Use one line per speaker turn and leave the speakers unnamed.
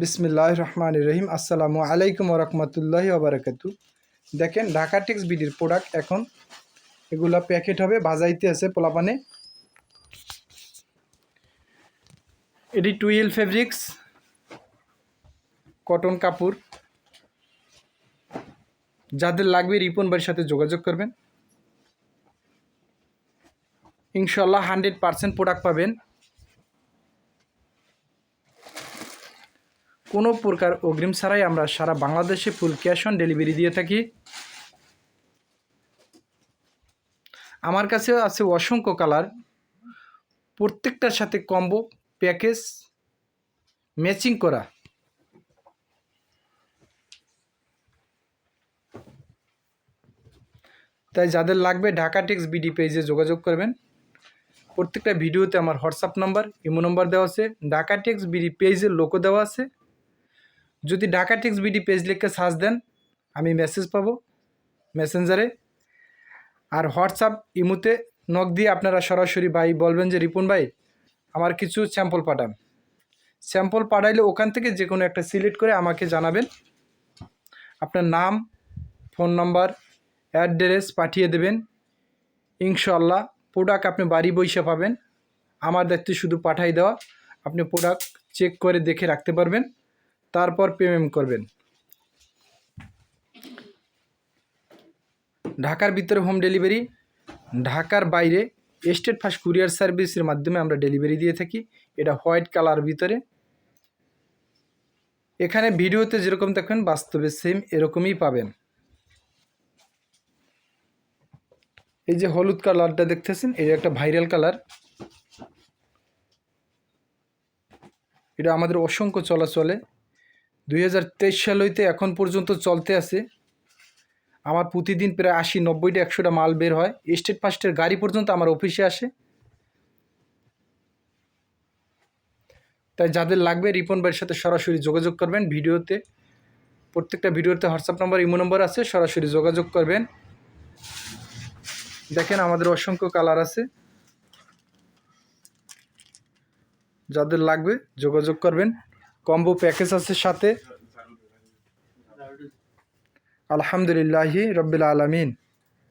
বিসমিল্লাহ রহমান রহিম আসসালামু আলাইকুম রহমতুল্লাহি ওবরাকাতু দেখেন, ঢাকা টেক্স বিডির প্রোডাক্ট এখন এগুলা প্যাকেট হবে, বাজাইতে আছে পোলাপানে। এটি টুয়েল ফেব্রিক্স কটন কাপড়। যাদের লাগবে রিপন ভাইয়ের সাথে যোগাযোগ করবেন। ইনশাল্লাহ হান্ড্রেড পারসেন্ট প্রোডাক্ট পাবেন। কোনো প্রকার অগ্রিম ছাড়াই আমরা সারা বাংলাদেশে ফুল ক্যাশ অন ডেলিভারি দিয়ে থাকি। আমার কাছে আছে অসংখ্য কালার। প্রত্যেকটার সাথে কম্বো, প্যাকেজ, ম্যাচিং করা। তাই যাদের লাগবে ঢাকা টেক্স বিডি পেজে যোগাযোগ করবেন। প্রত্যেকটা ভিডিওতে আমার হোয়াটসঅ্যাপ নাম্বার, ইমো নাম্বার দেওয়া আছে। ঢাকা টেক্স বিডি পেজের লোকও দেওয়া আছে। যদি ঢাকা টেক্স বিডি পেজ লিখে সার্চ দেন, আমি মেসেজ পাবো মেসেঞ্জারে আর হোয়াটসঅ্যাপ ইমুতে নক দিয়ে আপনারা সরাসরি ভাই বলবেন যে, রিপন ভাই, আমার কিছু স্যাম্পল পাঠান। স্যাম্পল পাঠাইলে ওখান থেকে যে কোনো একটা সিলেক্ট করে আমাকে জানাবেন। আপনার নাম ফোন নাম্বার অ্যাড্রেস পাঠিয়ে দেবেন। ইনশাল্লাহ প্রোডাক্ট আপনি বাড়ি বসে পাবেন। আমার দায়িত্ব শুধু পাঠাই দেওয়া। আপনি প্রোডাক্ট চেক করে দেখে রাখতে পারবেন। তারপর পেমেন্ট করবেন। ঢাকার ভিতরে হোম ডেলিভারি, ঢাকার বাইরে স্টেট ফাস্ট কুরিয়ার সার্ভিসের মাধ্যমে আমরা ডেলিভারি দিয়ে থাকি। এটা হোয়াইট কালার ভিতরে। এখানে ভিডিওতে যেরকম দেখবেন বাস্তবে সেম এরকমই পাবেন। এই যে হলুদ কালারটা দেখতেছেন এটা একটা ভাইরাল কালার। এটা আমাদের অসংখ্য চলাচলে দুই হাজার তেইশ সাল হইতে এখন পর্যন্ত চলতে আছে। আমার প্রতিদিন প্রায় আশি, নব্বইটা, একশোটা মাল বের হয়। স্টেট ফাস্টের গাড়ি পর্যন্ত আমার অফিসে আসে। তাই যাদের লাগবে রিপন ভাইয়ের সাথে সরাসরি যোগাযোগ করবেন ভিডিওতে। প্রত্যেকটা ভিডিওতে হোয়াটসঅ্যাপ নাম্বার, ইমো নম্বর আছে, সরাসরি যোগাযোগ করবেন। দেখেন আমাদের অসংখ্য কালার আছে। যাদের লাগবে যোগাযোগ করবেন। কম্বো প্যাকেজ আছে সাথে। আলহামদুলিল্লাহি রব্বিল আলমিন।